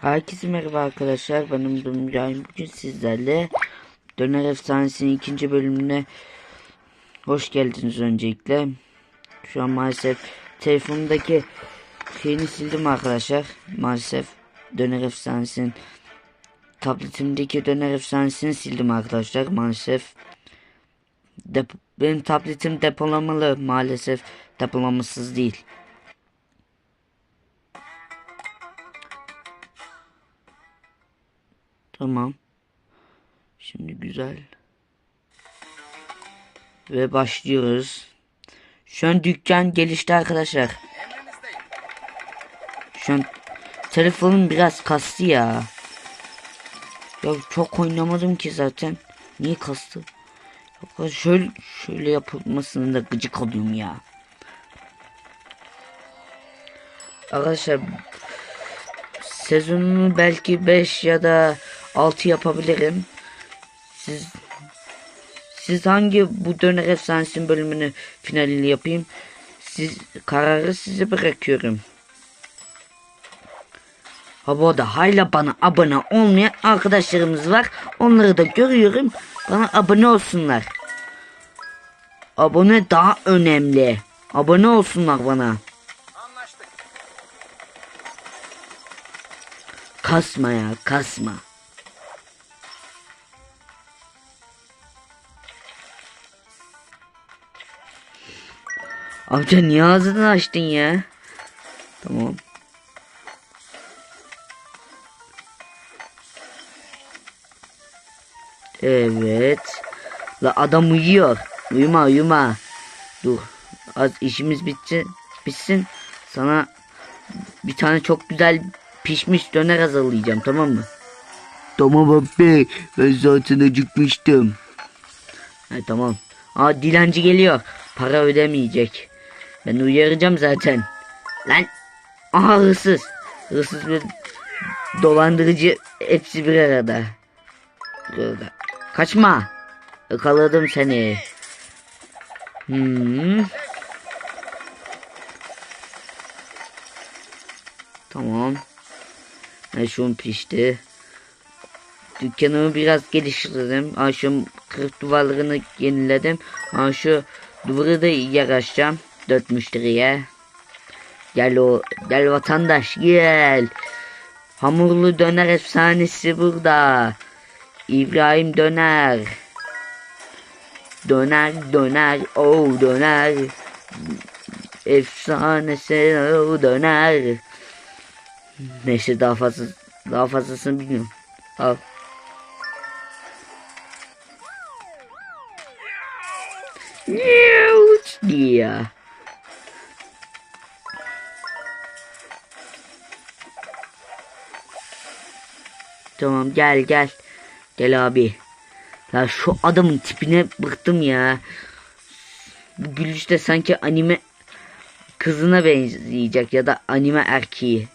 Herkese merhaba arkadaşlar. Ben Umut Mücahit. Bugün sizlerle Döner Efsanesi'nin ikinci bölümüne hoş geldiniz öncelikle. Şu an maalesef telefonumdaki şeyini sildim arkadaşlar. Maalesef Döner Efsanesi'nin tabletimdeki Döner Efsanesi'ni sildim arkadaşlar. Maalesef Dep benim tabletim depolamalı maalesef depolamasız değil. Tamam. Şimdi güzel. Ve başlıyoruz. Şu an dükkan gelişti arkadaşlar. Şu an telefonum biraz kastı ya. Ya çok oynamadım ki zaten. Niye kastı? Ya şöyle şöyle yapılmasını da gıcık oluyorum ya. Arkadaşlar sezonunu belki 5 ya da 6 yapabilirim. Siz siz hangi bu döner efsanesin bölümünü finalini yapayım? Siz kararı size bırakıyorum. Ha bu arada hala bana abone olmayan arkadaşlarımız var. Onları da görüyorum. Bana abone olsunlar. Abone daha önemli. Abone olsunlar bana. Anlaştık. Kasma ya kasma. Amca niye ağzını açtın ya? Tamam. Evet. La adam uyuyor. Uyuma uyuma. Dur. Az işimiz bitsin. Bitsin. Sana bir tane çok güzel pişmiş döner hazırlayacağım tamam mı? Tamam abi ben zaten acıkmıştım. Ha, tamam. Aa dilenci geliyor. Para ödemeyecek. Ben uyaracağım zaten. Lan. Aha hırsız. Hırsız ve dolandırıcı hepsi bir arada. Bir arada. Kaçma. Yakaladım seni. Hmm. Tamam. Şun pişti. Dükkanımı biraz geliştirdim. Şu kırık duvarlarını yeniledim. Şu duvarı da yer açacağım. Dört müşteriye. Gel o, gel vatandaş gel. Hamurlu döner efsanesi burada. İbrahim döner. Döner döner o döner. Efsanesi o döner. Neyse daha fazla daha fazlasını bilmiyorum. Al. Yuh Tamam gel gel. Gel abi. Ya şu adamın tipine bıktım ya. Bu gülüş de sanki anime kızına benzeyecek ya da anime erkeği.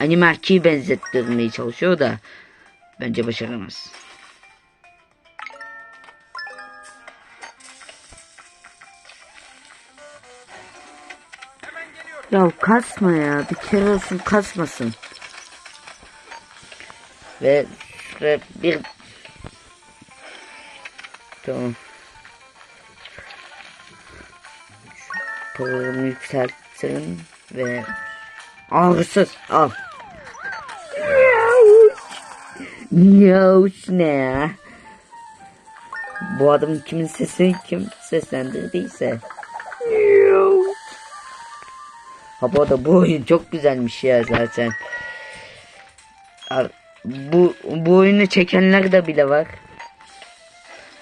Anime erkeği benzettirmeye çalışıyor da bence başaramaz. Ya kasma ya bir kere olsun kasmasın. Ve şuraya bir Tamam. Programı yükselttim ve ağrısız al. Yavuş ne? Bu adam kimin sesini kim seslendirdiyse. Ha bu arada bu oyun çok güzelmiş ya zaten. Ar- Bu, bu oyunu çekenler de bile var.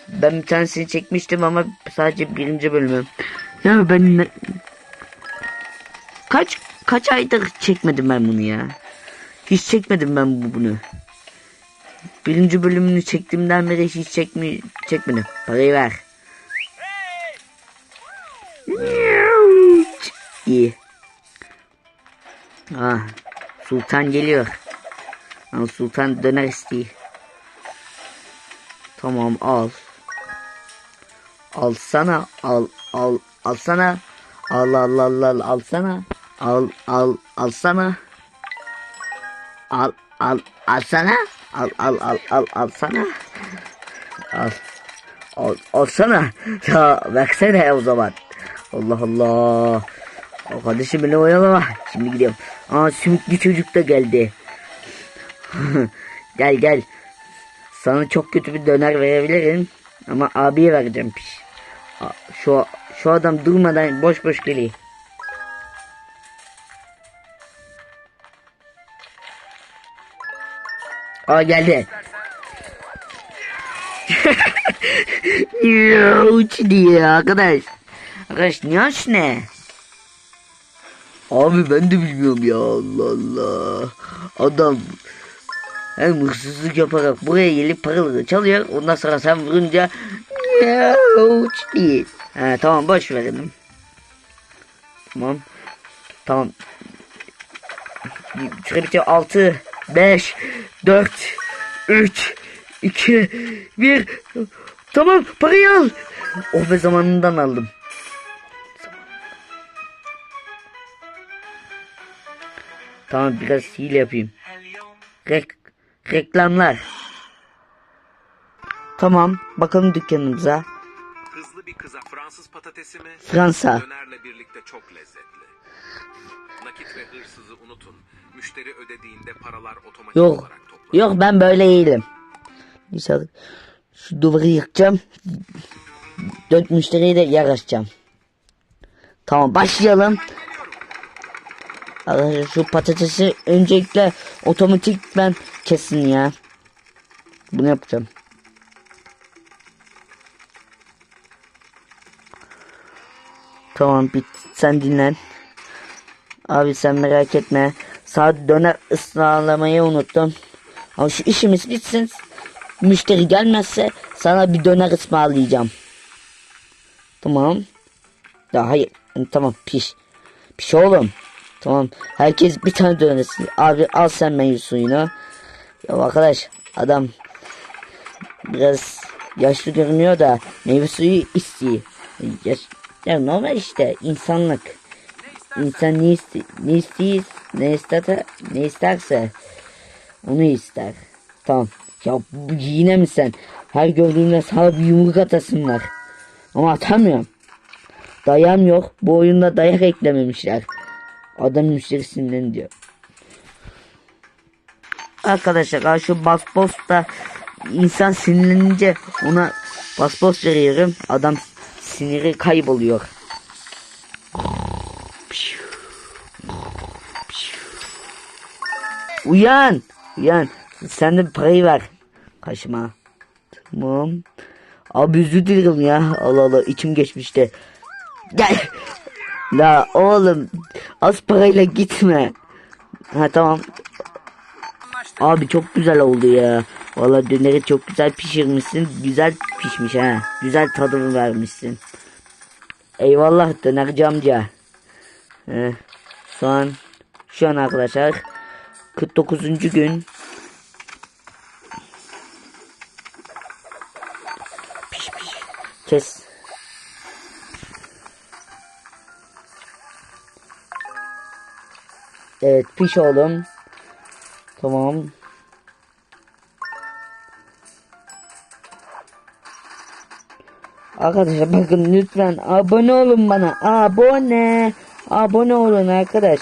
Ben bir tanesini çekmiştim ama sadece birinci bölümü. Ya ben ne- kaç kaç aydır çekmedim ben bunu ya. Hiç çekmedim ben bu bunu. Birinci bölümünü çektiğimden beri hiç çekmi çekmedim. Parayı ver. İyi. Ah, Sultan geliyor. Al Sultan döner istiyor. Tamam al. Alsana al al alsana. Al al al al alsana. Al al alsana. Al al al sana. Al al al al al sana. Al. Al, alsana. Ya versene o zaman. Allah Allah. O kardeşim beni oyalama. Şimdi gidiyorum. Aa sümüklü çocuk da geldi. gel gel. Sana çok kötü bir döner verebilirim. Ama abiye vereceğim piş. Şu, şu adam durmadan boş boş geliyor. Aa geldi. Yuh, diye arkadaş. Arkadaş yaş ne? Abi ben de bilmiyorum ya Allah Allah. Adam hem hırsızlık yaparak buraya gelip paraları çalıyor. Ondan sonra sen vurunca Yuh, diye. Ha, tamam boş verelim. Tamam. Tamam. Şöyle bitiyor. 6, 5, 4, 3, 2, 1. Tamam parayı al. Oh be zamanından aldım. Tamam biraz hile yapayım. Rek reklamlar. Tamam bakalım dükkanımıza. Hızlı bir kıza Fransız patatesi mi? Fransa. Dönerle birlikte çok lezzetli. Nakit ve hırsızı unutun. Müşteri ödediğinde paralar otomatik Yok. olarak toplanır. Yok ben böyle değilim. İnşallah şu duvarı yıkacağım. Dört müşteriyi de yer açacağım. Tamam başlayalım. Arkadaşlar şu patatesi öncelikle otomatik ben kesin ya. Bunu yapacağım. Tamam bit sen dinlen. Abi sen merak etme. Saat döner ıslalamayı unuttum. Ama şu işimiz bitsin. Müşteri gelmezse sana bir döner ısmarlayacağım. Tamam. Ya hayır. Tamam piş. Piş oğlum. Tamam. Herkes bir tane döner ısın- Abi al sen meyve suyunu. Ya arkadaş adam biraz yaşlı görünüyor da meyve suyu istiyor. Yaş, ya normal işte insanlık. İnsan ne, iste, ne istiyor, ne isterse, ne isterse onu ister. Tamam. Ya yine mi sen? Her gördüğümde sana bir yumruk atasın var. Ama atamıyorum. Dayam yok. Bu oyunda dayak eklememişler. Adam müşterisinden diyor. Arkadaşlar şu basposta insan sinirlenince ona baspost veriyorum. Adam siniri kayboluyor. Uyan. Uyan. Sen de parayı ver. Kaşıma. Tamam. Abi özür dilerim ya. Allah Allah içim geçmişti. Gel. La oğlum. Az parayla gitme. Ha tamam. Abi çok güzel oldu ya. Valla döneri çok güzel pişirmişsin. Güzel pişmiş ha. Güzel tadını vermişsin. Eyvallah dönerci amca. Ee, şu an şu an arkadaşlar 49. gün piş piş kes Evet piş oğlum Tamam Arkadaşlar bakın lütfen abone olun bana. Abone. Abone olun arkadaş.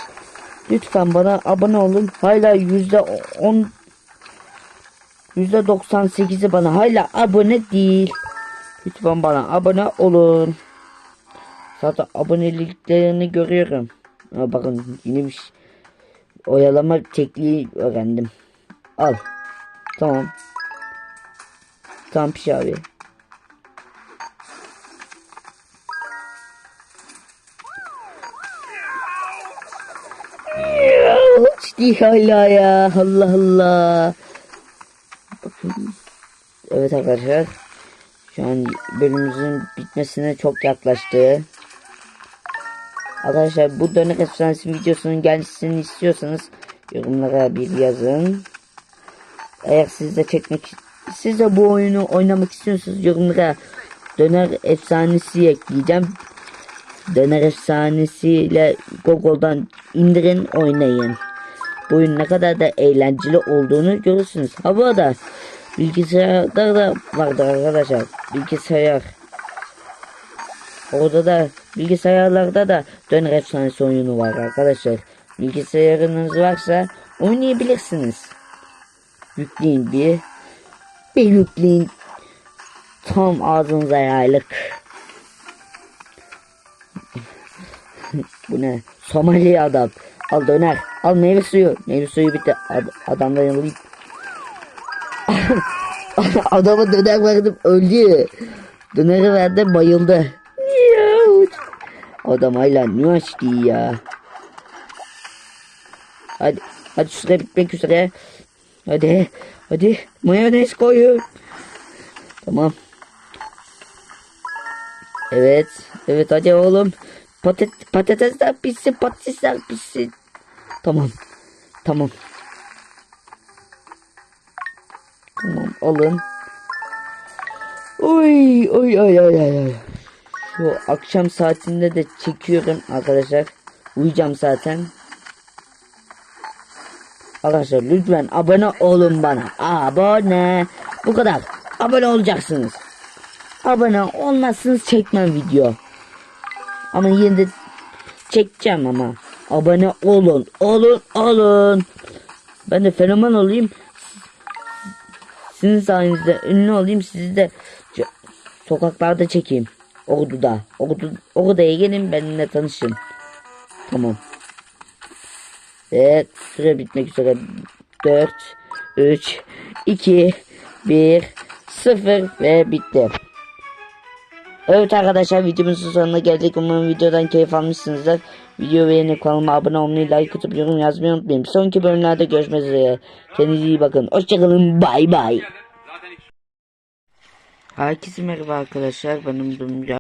Lütfen bana abone olun. Hala yüzde on yüzde doksan sekizi bana hala abone değil. Lütfen bana abone olun. Zaten aboneliklerini görüyorum. Ha, bakın yine bir şey- oyalama tekniği öğrendim. Al. Tamam. Tamam piş abi. Ciddi hala ya. Allah Allah. Evet arkadaşlar. Şu an bölümümüzün bitmesine çok yaklaştı. Arkadaşlar bu dönek efsanesi videosunun gelmesini istiyorsanız yorumlara bir yazın. Eğer siz de çekmek siz de bu oyunu oynamak istiyorsanız yorumlara döner efsanesi ekleyeceğim. Döner efsanesiyle Google'dan indirin oynayın. Bu oyun ne kadar da eğlenceli olduğunu görürsünüz. Ha bu arada bilgisayarda da vardır arkadaşlar. Bilgisayar. Orada da bilgisayarlarda da Döner Efsanesi oyunu var arkadaşlar. Bilgisayarınız varsa oynayabilirsiniz. Yükleyin bir. Bir yükleyin. Tam ağzınıza yaylık. Bu ne? Somali adam. Al döner. Al meyve suyu. Meyve suyu bitti. Ad adamdan yanılayım. Adama döner verdim öldü. Döneri verdim bayıldı. Adam hala ne açtı ya. Hadi. Hadi süre bitmek üzere. Hadi. Hadi. Mayonez koyun. Tamam. Evet. Evet hadi oğlum. Patat patatesler pişsin patatesler pişsin. Tamam. Tamam. Tamam alın. Oy oy oy oy oy Şu akşam saatinde de çekiyorum arkadaşlar. Uyuyacağım zaten. Arkadaşlar lütfen abone olun bana. Abone. Bu kadar. Abone olacaksınız. Abone olmazsınız çekmem video. Ama yine de çekeceğim ama. Abone olun. Olun olun. Ben de fenomen olayım. Sizin sayenizde ünlü olayım. Sizi de sokaklarda çekeyim. Ordu'da. Ordu, Ordu'ya gelin benimle tanışın. Tamam. Evet süre bitmek üzere. 4, 3, 2, 1, 0 ve bitti. Evet arkadaşlar videomuzun sonuna geldik. Umarım videodan keyif almışsınızdır. Video beğenip kanalıma abone olmayı, like atıp yorum yazmayı unutmayın. Sonraki bölümlerde görüşmek üzere. Kendinize iyi bakın. Hoşçakalın. Bay bay. Herkese merhaba arkadaşlar. Benim Dumca.